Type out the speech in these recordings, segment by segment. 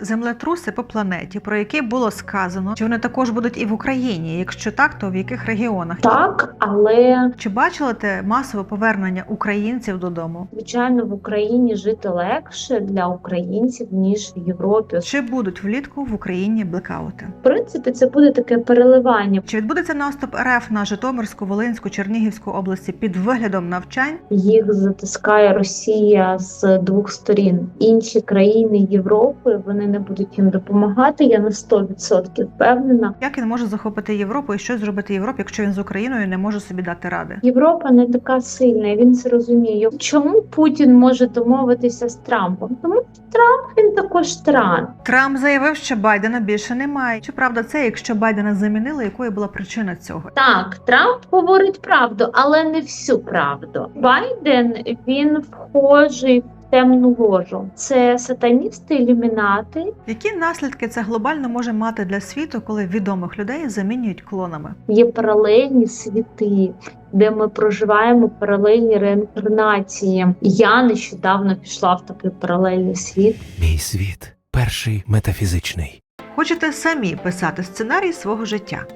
Землетруси по планеті, про які було сказано, чи вони також будуть і в Україні? Якщо так, то в яких регіонах? Так, але Чи бачили ти масове повернення українців додому? звичайно в Україні жити легше для українців ніж в Європі. Чи будуть влітку в Україні блекаути? В принципі, це буде таке переливання. Чи відбудеться наступ РФ на Житомирську, Волинську, Чернігівську області під виглядом навчань? Їх затискає Росія з двох сторін. Інші країни Європи вони не будуть їм допомагати. Я на 100% впевнена. Як він може захопити Європу і щось зробити Європі, якщо він з Україною не може собі дати ради? Європа не така сильна, він це розуміє. Чому Путін може домовитися з Трампом? Тому що Трамп він також тиран. Трамп заявив, що Байдена більше немає. Чи правда це, якщо Байдена замінили, якою була причина цього? Так, Трамп говорить правду, але не всю правду. Байден він вхожий темну ложу. Це сатаністи, ілюмінати. Які наслідки це глобально може мати для світу, коли відомих людей замінюють клонами? Є паралельні світи, де ми проживаємо паралельні реінкарнації. Я нещодавно пішла в такий паралельний світ. Мій світ перший метафізичний. Хочете самі писати сценарій свого життя,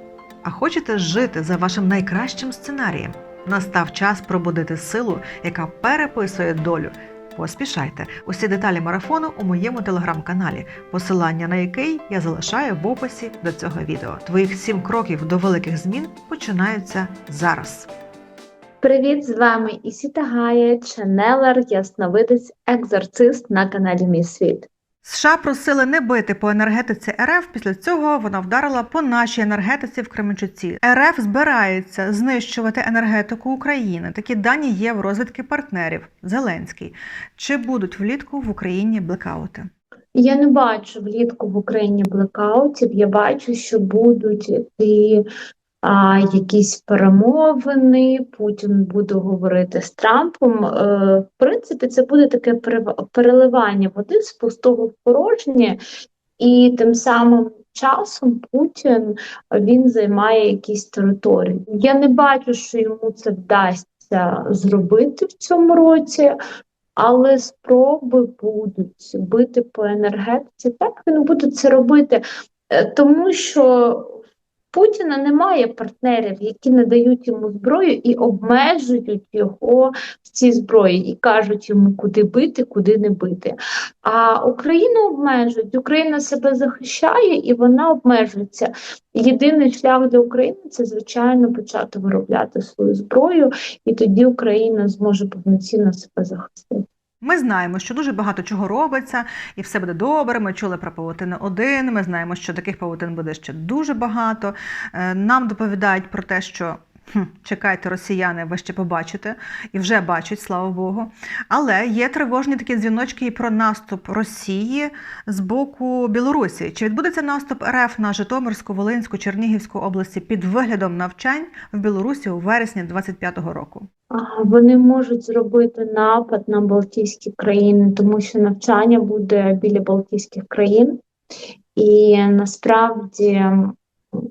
а хочете жити за вашим найкращим сценарієм. Настав час пробудити силу, яка переписує долю. Поспішайте усі деталі марафону у моєму телеграм-каналі, посилання на який я залишаю в описі до цього відео. Твоїх сім кроків до великих змін починаються зараз. Привіт, з вами Ісіта Гає, ченелер, ясновидець, екзорцист на каналі Мій Світ. США просили не бити по енергетиці РФ. Після цього вона вдарила по нашій енергетиці в Кременчуці. РФ збирається знищувати енергетику України. Такі дані є в розвідки партнерів. Зеленський. Чи будуть влітку в Україні блекаути? Я не бачу влітку в Україні блекаутів. Я бачу, що будуть йти а, якісь перемовини. Путін буде говорити з Трампом. Е, в принципі, це буде таке переливання води з пустого в порожнє, і тим самим часом Путін він займає якісь території. Я не бачу, що йому це вдасться зробити в цьому році. Але спроби будуть бити по енергетиці. Так він буде це робити, Е, тому що Путіна немає партнерів, які надають йому зброю і обмежують його в цій зброї, і кажуть йому, куди бити, куди не бити. А Україну обмежують, Україна себе захищає і вона обмежується. Єдиний шлях для України це звичайно почати виробляти свою зброю, і тоді Україна зможе повноцінно себе захистити. Ми знаємо, що дуже багато чого робиться, і все буде добре. Ми чули про павутини 1, Ми знаємо, що таких павутин буде ще дуже багато. Е, Нам доповідають про те, що. Чекайте, росіяни, ви ще побачите і вже бачать, слава Богу. Але є тривожні такі дзвіночки і про наступ Росії з боку Білорусі. Чи відбудеться наступ РФ на Житомирську, Волинську, Чернігівську області під виглядом навчань в Білорусі у вересні 25-го року? Вони можуть зробити напад на Балтійські країни, тому що навчання буде біля Балтійських країн, і насправді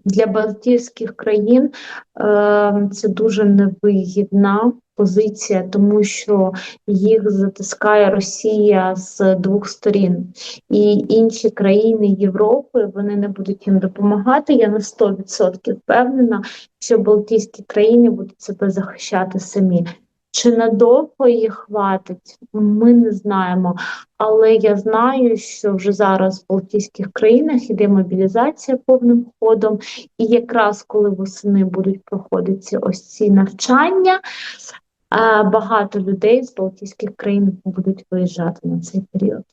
для Балтійських країн е, це дуже невигідна позиція, тому що їх затискає Росія з двох сторін, і інші країни Європи вони не будуть їм допомагати. Я на 100% впевнена, що Балтійські країни будуть себе захищати самі. Чи надовго їх хватить, ми не знаємо. Але я знаю, що вже зараз в Балтійських країнах іде мобілізація повним ходом, і якраз коли восени будуть проходити ось ці навчання, багато людей з Балтійських країн будуть виїжджати на цей період.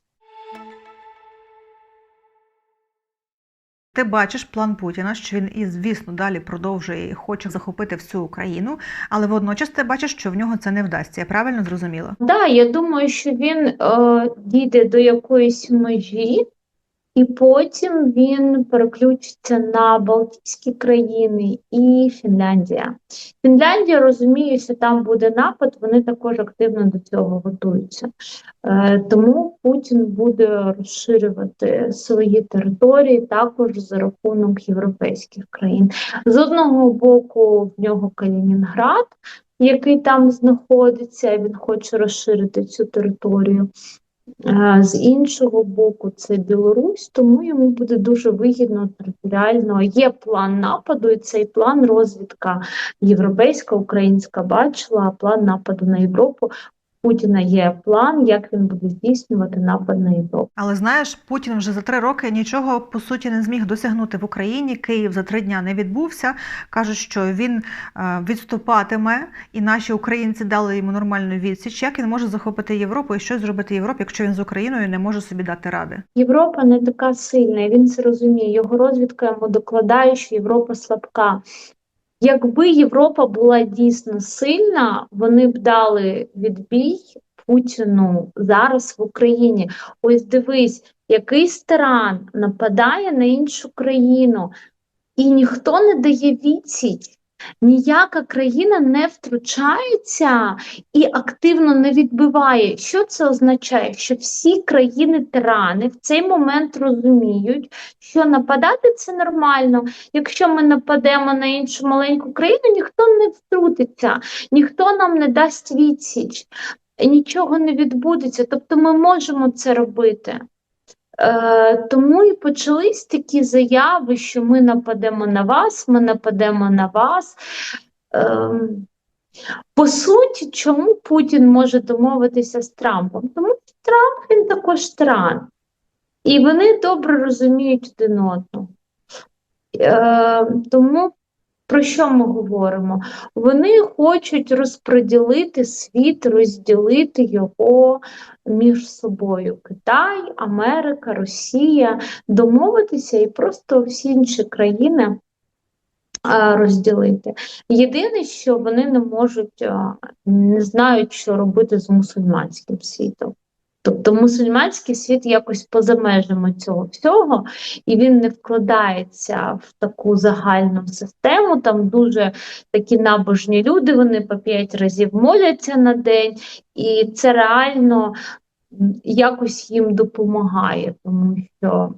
Ти бачиш план Путіна, що він і звісно далі продовжує і хоче захопити всю Україну, але водночас ти бачиш, що в нього це не вдасться. Я правильно зрозуміла? Да, я думаю, що він е, дійде до якоїсь межі, і потім він переключиться на Балтійські країни і Фінляндія. Фінляндія розуміє, що там буде напад, вони також активно до цього готуються. Е, тому Путін буде розширювати свої території також за рахунок європейських країн. З одного боку, в нього Калінінград, який там знаходиться, він хоче розширити цю територію. З іншого боку, це Білорусь, тому йому буде дуже вигідно територіально. Є план нападу, і цей план розвідка європейська, українська бачила, план нападу на Європу. Путіна є план, як він буде здійснювати напад на Європу. Але знаєш, Путін вже за три роки нічого по суті не зміг досягнути в Україні. Київ за три дня не відбувся. кажуть, що він е, відступатиме, і наші українці дали йому нормальну відсіч. Як він може захопити Європу і щось зробити Європі, якщо він з Україною не може собі дати ради? Європа не така сильна, він це розуміє. Його розвідка йому докладає, що Європа слабка. Якби Європа була дійсно сильна, вони б дали відбій Путіну зараз в Україні. Ось дивись, якийсь тиран нападає на іншу країну, і ніхто не дає відсіч. Ніяка країна не втручається і активно не відбиває. Що це означає? Що всі країни-тирани в цей момент розуміють, що нападати це нормально. Якщо ми нападемо на іншу маленьку країну, ніхто не втрутиться, ніхто нам не дасть відсіч, нічого не відбудеться. Тобто ми можемо це робити. Е, тому і почались такі заяви, що ми нападемо на вас, ми нападемо на вас. Ем, по суті, чому Путін може домовитися з Трампом? Тому що Трамп він також тиран. І вони добре розуміють один одного. Е, тому про що ми говоримо? Вони хочуть розподілити світ, розділити його між собою. Китай, Америка, Росія, домовитися і просто всі інші країни розділити. Єдине, що вони не можуть, не знають, що робити з мусульманським світом. Тобто мусульманський світ якось поза межами цього всього, і він не вкладається в таку загальну систему. Там дуже такі набожні люди, вони по п'ять разів моляться на день, і це реально якось їм допомагає, тому що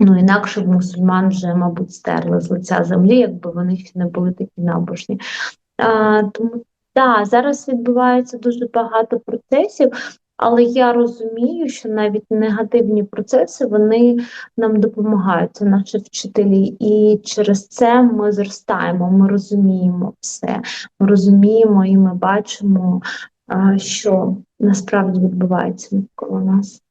ну, інакше б мусульман вже, мабуть, стерли з лиця землі, якби вони ще не були такі набожні. А, тому так, зараз відбувається дуже багато процесів. Але я розумію, що навіть негативні процеси вони нам допомагають, це наші вчителі, і через це ми зростаємо, ми розуміємо все, ми розуміємо і ми бачимо, що насправді відбувається навколо нас.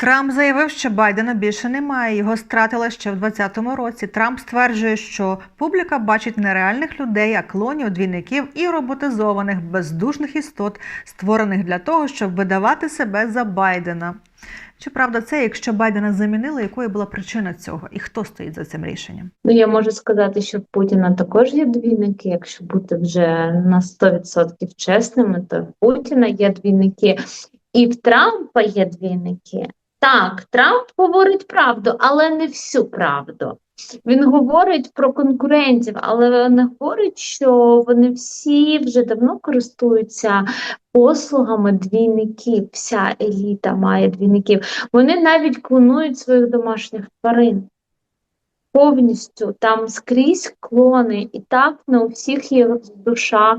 Трамп заявив, що Байдена більше немає. Його стратили ще в 2020 році. Трамп стверджує, що публіка бачить нереальних людей, а клонів, двійників і роботизованих бездушних істот, створених для того, щоб видавати себе за Байдена. Чи правда це, якщо Байдена замінили, якою була причина цього, і хто стоїть за цим рішенням? Ну, я можу сказати, що в Путіна також є двійники. Якщо бути вже на 100% чесними, то в Путіна є двійники, і в Трампа є двійники. Так, Трамп говорить правду, але не всю правду. Він говорить про конкурентів, але не говорить, що вони всі вже давно користуються послугами двійників. Вся еліта має двійників. Вони навіть клонують своїх домашніх тварин. Повністю там скрізь клони, і так не у всіх є душа.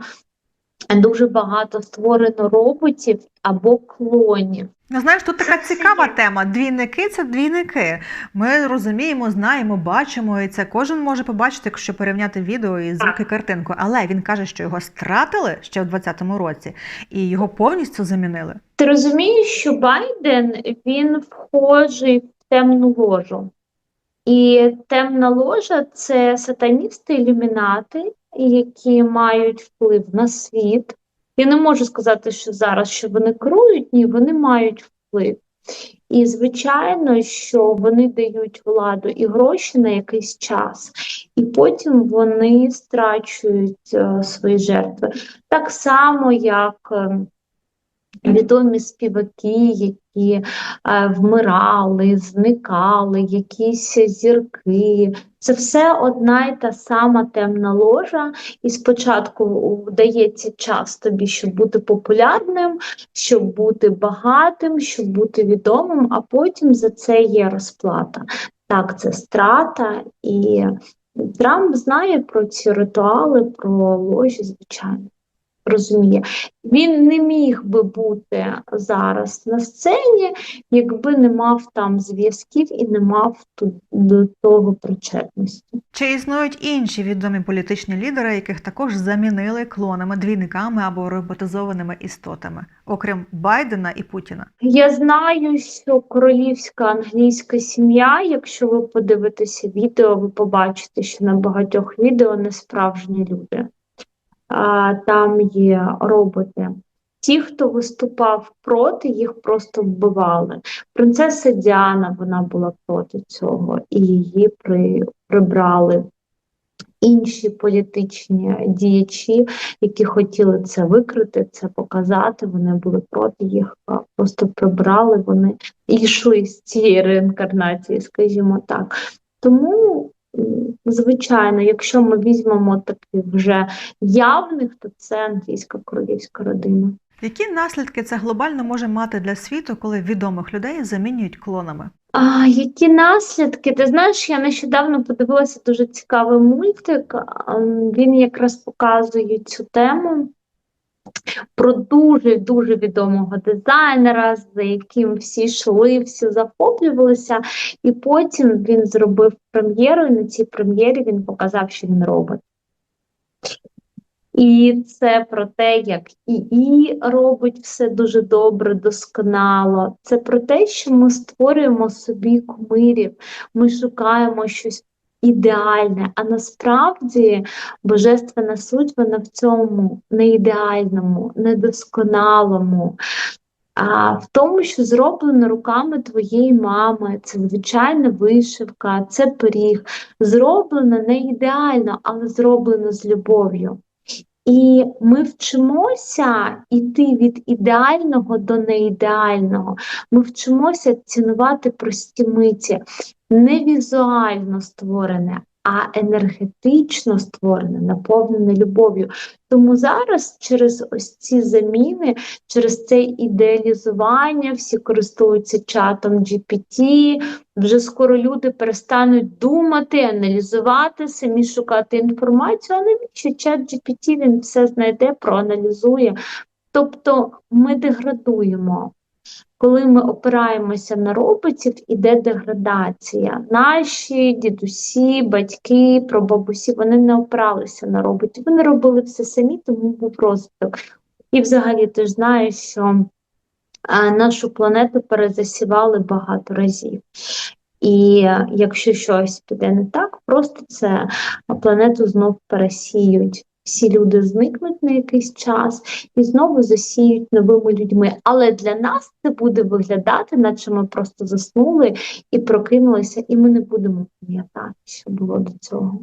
Дуже багато створено роботів або клонів. Ну, знаєш, тут така цікава тема. Двійники це двійники. Ми розуміємо, знаємо, бачимо, і це кожен може побачити, якщо порівняти відео і звук і картинку. Але він каже, що його стратили ще в 2020 році і його повністю замінили. Ти розумієш, що Байден він вхожий в темну ложу. І темна ложа це сатаністи, ілюмінати, які мають вплив на світ. Я не можу сказати, що зараз що вони керують, ні, вони мають вплив. І звичайно, що вони дають владу і гроші на якийсь час, і потім вони страчують е, свої жертви. Так само, як е, відомі співаки, які е, вмирали, зникали, якісь зірки. Це все одна й та сама темна ложа, і спочатку дається час тобі, щоб бути популярним, щоб бути багатим, щоб бути відомим, а потім за це є розплата. Так, це страта, і Трамп знає про ці ритуали, про ложі, звичайно. Розуміє. Він не міг би бути зараз на сцені, якби не мав там зв'язків і не мав тут до того причетності. Чи існують інші відомі політичні лідери, яких також замінили клонами, двійниками або роботизованими істотами, окрім Байдена і Путіна? Я знаю, що королівська англійська сім'я, якщо ви подивитеся відео, ви побачите, що на багатьох відео не справжні люди. Там є роботи. Ті, хто виступав проти, їх просто вбивали. Принцеса Діана вона була проти цього, і її при, прибрали. Інші політичні діячі, які хотіли це викрити, це показати, вони були проти їх, просто прибрали, вони йшли з цієї реінкарнації, скажімо так. Тому, звичайно, якщо ми візьмемо таких вже явних, то це англійська королівська родина. Які наслідки це глобально може мати для світу, коли відомих людей замінюють клонами? А, які наслідки? Ти знаєш, я нещодавно подивилася дуже цікавий мультик. Він якраз показує цю тему про дуже дуже відомого дизайнера, за яким всі йшли, всі захоплювалися. І потім він зробив прем'єру, і на цій прем'єрі він показав, що він робот. І це про те, як ІІ робить все дуже добре, досконало. Це про те, що ми створюємо собі кумирів, ми шукаємо щось ідеальне, а насправді божественна суть вона в цьому неідеальному, недосконалому. А в тому, що зроблено руками твоєї мами, це звичайна вишивка, це пиріг, зроблено не ідеально, але зроблено з любов'ю. І ми вчимося йти від ідеального до неідеального. Ми вчимося цінувати прості миті, не візуально створене, а енергетично створене, наповнене любов'ю. Тому зараз через ось ці заміни, через це ідеалізування, всі користуються чатом GPT, вже скоро люди перестануть думати, аналізувати, самі шукати інформацію, а навіщо чат GPT він все знайде, проаналізує. Тобто ми деградуємо. Коли ми опираємося на роботів, іде деградація. Наші дідусі, батьки, прабабусі, вони не опиралися на роботів. Вони робили все самі, тому був розвиток. І взагалі ти ж знаєш, що а, нашу планету перезасівали багато разів. І е, якщо щось піде не так, просто це планету знов пересіють. Всі люди зникнуть на якийсь час і знову засіють новими людьми. Але для нас це буде виглядати, наче ми просто заснули і прокинулися, і ми не будемо пам'ятати, що було до цього.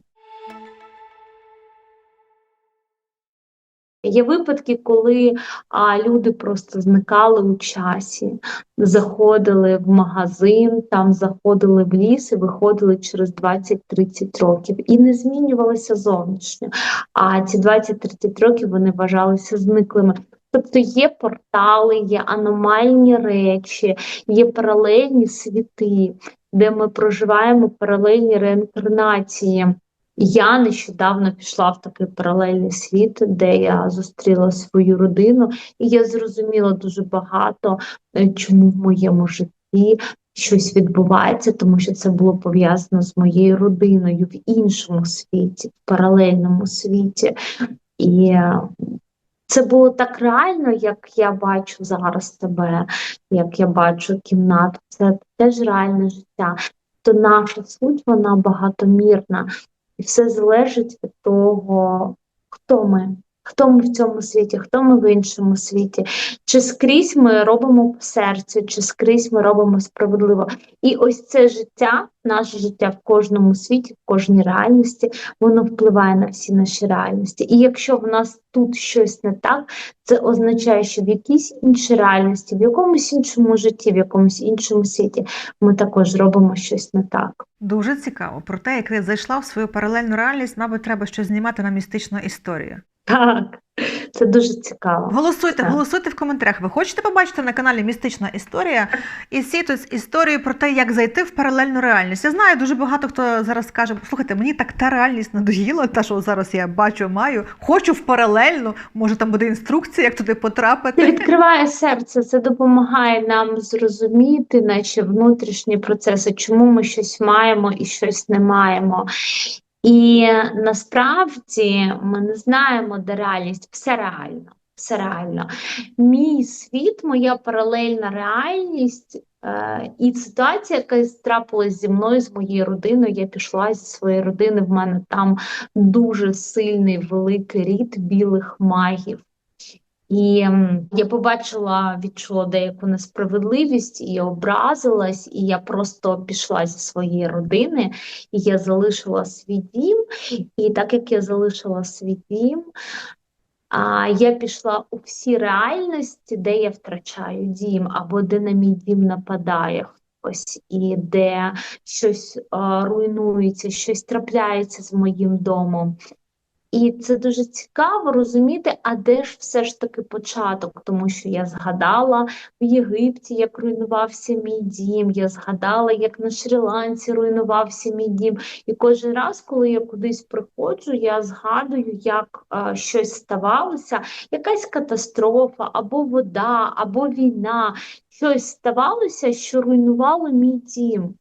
Є випадки, коли а, люди просто зникали у часі, заходили в магазин, там заходили в ліс і виходили через 20-30 років і не змінювалися зовнішньо. А ці 20-30 років вони вважалися зниклими. Тобто є портали, є аномальні речі, є паралельні світи, де ми проживаємо паралельні реінкарнації. Я нещодавно пішла в такий паралельний світ, де я зустріла свою родину, і я зрозуміла дуже багато, е, чому в моєму житті щось відбувається, тому що це було пов'язано з моєю родиною в іншому світі, в паралельному світі. І е, це було так реально, як я бачу зараз тебе, як я бачу кімнату. Це теж реальне життя. То наша суть вона багатомірна. І все залежить від того, хто ми, хто ми в цьому світі, хто ми в іншому світі. Чи скрізь ми робимо по серцю, чи скрізь ми робимо справедливо. І ось це життя, наше життя в кожному світі, в кожній реальності, воно впливає на всі наші реальності. І якщо в нас тут щось не так, це означає, що в якійсь іншій реальності, в якомусь іншому житті, в якомусь іншому світі ми також робимо щось не так. Дуже цікаво. Про те, як ти зайшла в свою паралельну реальність, мабуть, треба щось знімати на містичну історію. Так, це дуже цікаво. Голосуйте, Так. голосуйте в коментарях. Ви хочете побачити на каналі Містична історія і сіту з історією про те, як зайти в паралельну реальність. Я знаю, дуже багато хто зараз скаже: слухайте, мені так та реальність надоїла, та що зараз я бачу, маю, хочу в паралельну. Може, там буде інструкція, як туди Це потрапити. відкриває серце, це допомагає нам зрозуміти наші внутрішні процеси, чому ми щось маємо і щось не маємо. І насправді ми не знаємо, де реальність, все реально. Все реально. Мій світ, моя паралельна реальність е, і ситуація, яка трапилась зі мною, з моєю родиною. Я пішла зі своєї родини. В мене там дуже сильний великий рід білих магів. І я побачила, відчула деяку несправедливість і образилась, і я просто пішла зі своєї родини, і я залишила свій дім. І так як я залишила свій дім, а я пішла у всі реальності, де я втрачаю дім, або де на мій дім нападає хтось, і де щось а, руйнується, щось трапляється з моїм домом. І це дуже цікаво розуміти, а де ж все ж таки початок, тому що я згадала в Єгипті, як руйнувався мій дім, я згадала, як на Шрі-Ланці руйнувався мій дім. І кожен раз, коли я кудись приходжу, я згадую, як е, щось ставалося, якась катастрофа, або вода, або війна, щось ставалося, що руйнувало мій дім.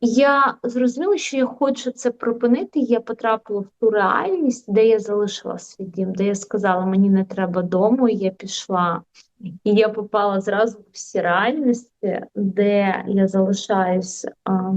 Я зрозуміла, що я хочу це припинити. Я потрапила в ту реальність, де я залишила свій дім, де я сказала, мені не треба дому, і я пішла. І я попала зразу в всі реальності, де я залишаюсь а,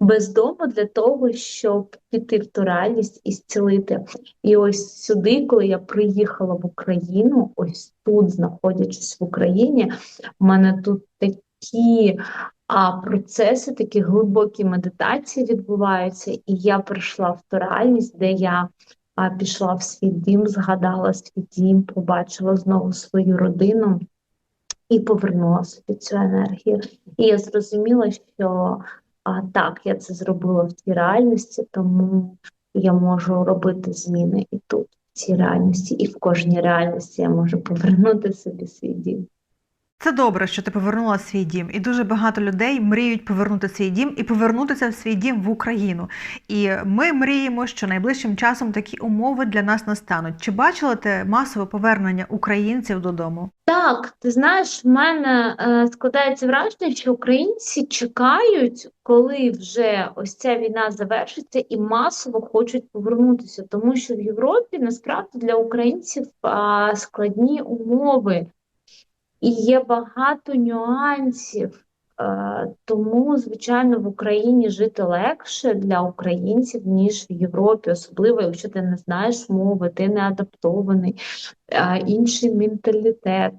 без дому для того, щоб піти в ту реальність і зцілити. І ось сюди, коли я приїхала в Україну, ось тут, знаходячись в Україні, в мене тут такі а процеси, такі глибокі медитації відбуваються, і я прийшла в ту реальність, де я а, пішла в свій дім, згадала свій дім, побачила знову свою родину і повернула собі цю енергію. І я зрозуміла, що а, так, я це зробила в цій реальності, тому я можу робити зміни і тут, в цій реальності, і в кожній реальності я можу повернути собі свій дім. Це добре, що ти повернула свій дім, і дуже багато людей мріють повернути свій дім і повернутися в свій дім в Україну. І ми мріємо, що найближчим часом такі умови для нас настануть. Чи бачила ти масове повернення українців додому? Так, ти знаєш, в мене е, складається враження, що українці чекають, коли вже ось ця війна завершиться, і масово хочуть повернутися, тому що в Європі насправді для українців а, складні умови, і є багато нюансів. Е, Тому, звичайно, в Україні жити легше для українців, ніж в Європі, особливо якщо ти не знаєш мови, ти не адаптований, інший менталітет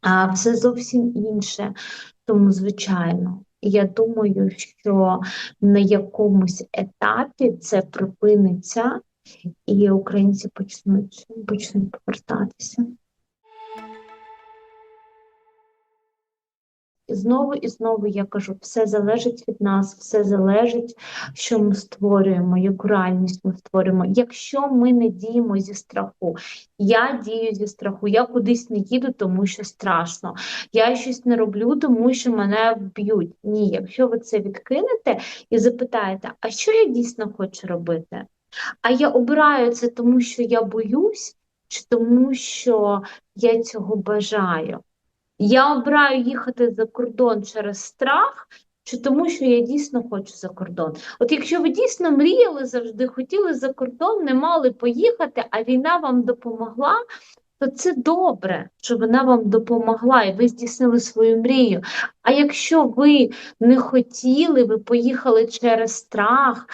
а все зовсім інше. Тому, звичайно, я думаю, що на якомусь етапі це припиниться, і українці почнуть, почнуть повертатися. І знову і знову я кажу, все залежить від нас, все залежить, що ми створюємо, яку реальність ми створюємо. Якщо ми не діємо зі страху, я дію зі страху, я кудись не їду, тому що страшно. Я щось не роблю, тому що мене вб'ють. Ні, якщо ви це відкинете і запитаєте, а що я дійсно хочу робити? А я обираю це тому, що я боюсь, чи тому, що я цього бажаю. Я обираю їхати за кордон через страх, чи тому, що я дійсно хочу за кордон. От якщо ви дійсно мріяли завжди, хотіли за кордон, не мали поїхати, а війна вам допомогла, то це добре, що вона вам допомогла, і ви здійснили свою мрію. А якщо ви не хотіли, ви поїхали через страх,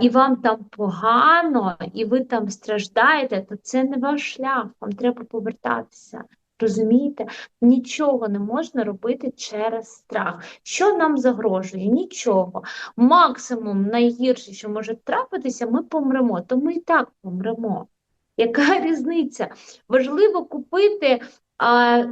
і вам там погано, і ви там страждаєте, то це не ваш шлях, вам треба повертатися. Розумієте? Нічого не можна робити через страх. Що нам загрожує? Нічого. Максимум найгірше, що може трапитися, ми помремо, то ми і так помремо. Яка різниця? Важливо купити а,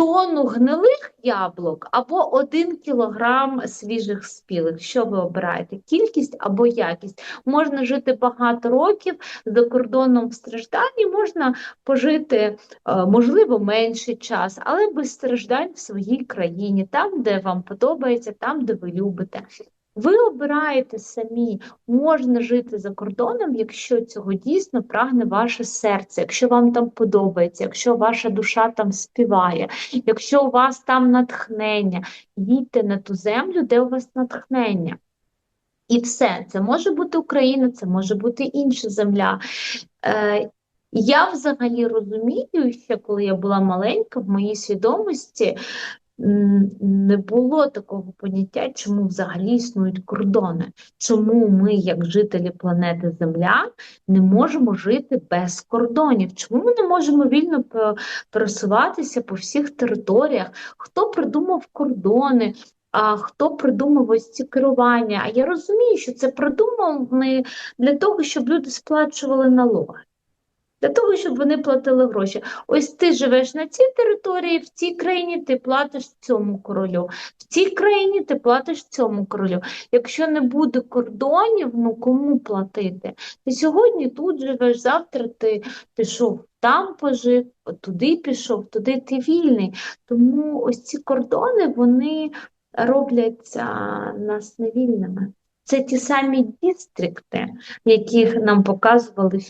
тонну гнилих яблук або один кілограм свіжих спілих. Що ви обираєте? Кількість або якість? Можна жити багато років за кордоном в стражданні, можна пожити, е, можливо, менший час, але без страждань в своїй країні, там, де вам подобається, там, де ви любите. Ви обираєте самі, можна жити за кордоном, якщо цього дійсно прагне ваше серце, якщо вам там подобається, якщо ваша душа там співає, якщо у вас там натхнення, їдьте на ту землю, де у вас натхнення. І все, це може бути Україна, це може бути інша земля. Е, я взагалі розумію, ще коли я була маленька, в моїй свідомості не було такого поняття, чому взагалі існують кордони, чому ми, як жителі планети Земля, не можемо жити без кордонів, чому ми не можемо вільно пересуватися по всіх територіях, хто придумав кордони. А хто придумав ось ці керування? А я розумію, що це придумав не для того, щоб люди сплачували налоги, для того, щоб вони платили гроші. Ось ти живеш на цій території, в цій країні ти платиш цьому королю, в цій країні ти платиш цьому королю. Якщо не буде кордонів, ну кому платити? Ти сьогодні тут живеш, завтра ти пішов там пожив, туди пішов, туди ти вільний. Тому ось ці кордони, вони роблять нас невільними. Це ті самі дістрикти, яких нам показували в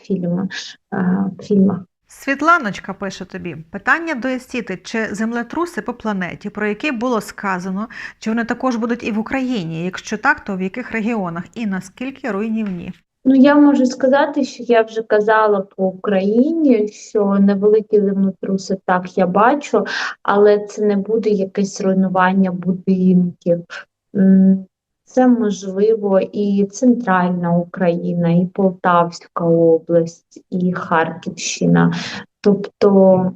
фільмах. Світланочка пише тобі питання до Естіти, чи землетруси по планеті, про які було сказано, чи вони також будуть і в Україні? Якщо так, то в яких регіонах і наскільки руйнівні? Ну, я можу сказати, що я вже казала по Україні, що невеликі землетруси так я бачу, але це не буде якесь руйнування будинків. Це можливо і центральна Україна, і Полтавська область, і Харківщина. Тобто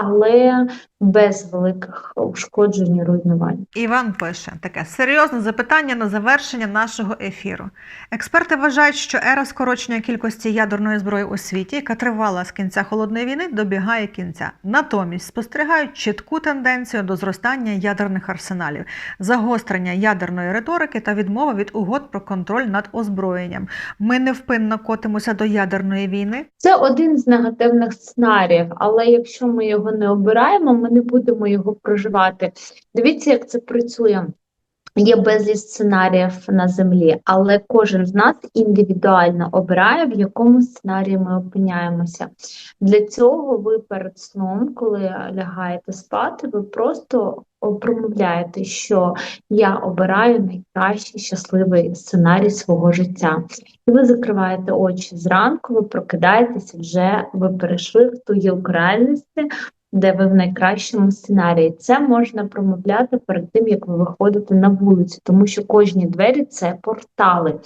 але без великих ушкоджень і руйнувань. Іван пише таке серйозне запитання на завершення нашого ефіру. Експерти вважають, що ера скорочення кількості ядерної зброї у світі, яка тривала з кінця холодної війни, добігає кінця. Натомість спостерігають чітку тенденцію до зростання ядерних арсеналів, загострення ядерної риторики та відмова від угод про контроль над озброєнням. Ми невпинно котимося до ядерної війни. Це один з негативних сценаріїв, але якщо ми його не обираємо, ми не будемо його проживати. Дивіться, як це працює. Є безліч сценаріїв на землі, але кожен з нас індивідуально обирає, в якому сценарії ми опиняємося. Для цього ви перед сном, коли лягаєте спати, ви просто промовляєте, що я обираю найкращий щасливий сценарій свого життя. І ви закриваєте очі зранку, ви прокидаєтеся вже, ви перейшли в ту гілку реальності, де ви в найкращому сценарії. Це можна промовляти перед тим, як ви виходите на вулицю, тому що кожні двері це портали.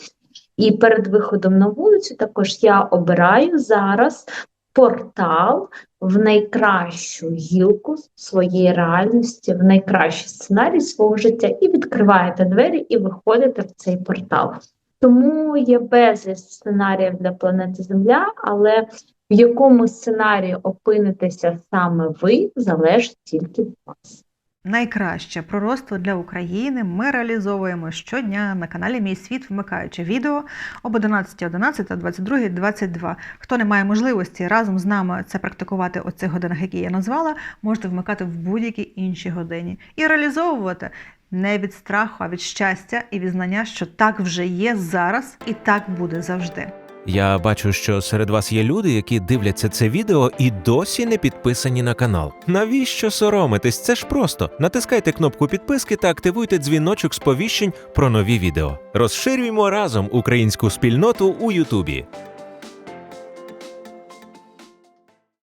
І перед виходом на вулицю також я обираю зараз портал в найкращу гілку своєї реальності, в найкращий сценарій свого життя, і відкриваєте двері і виходите в цей портал. Тому є безліч сценаріїв для планети Земля, але в якому сценарії опинитеся саме ви, залежить тільки від вас. Найкраще пророцтво для України ми реалізовуємо щодня на каналі Мій світ, вмикаючи відео об 11.11 та 22.22. Хто не має можливості разом з нами це практикувати у цих годинах, які я назвала, можете вмикати в будь-якій іншій годині і реалізовувати не від страху, а від щастя і від знання, що так вже є зараз і так буде завжди. Я бачу, що серед вас є люди, які дивляться це відео і досі не підписані на канал. Навіщо соромитись? Це ж просто. Натискайте кнопку підписки та активуйте дзвіночок сповіщень про нові відео. Розширюємо разом українську спільноту у Ютубі.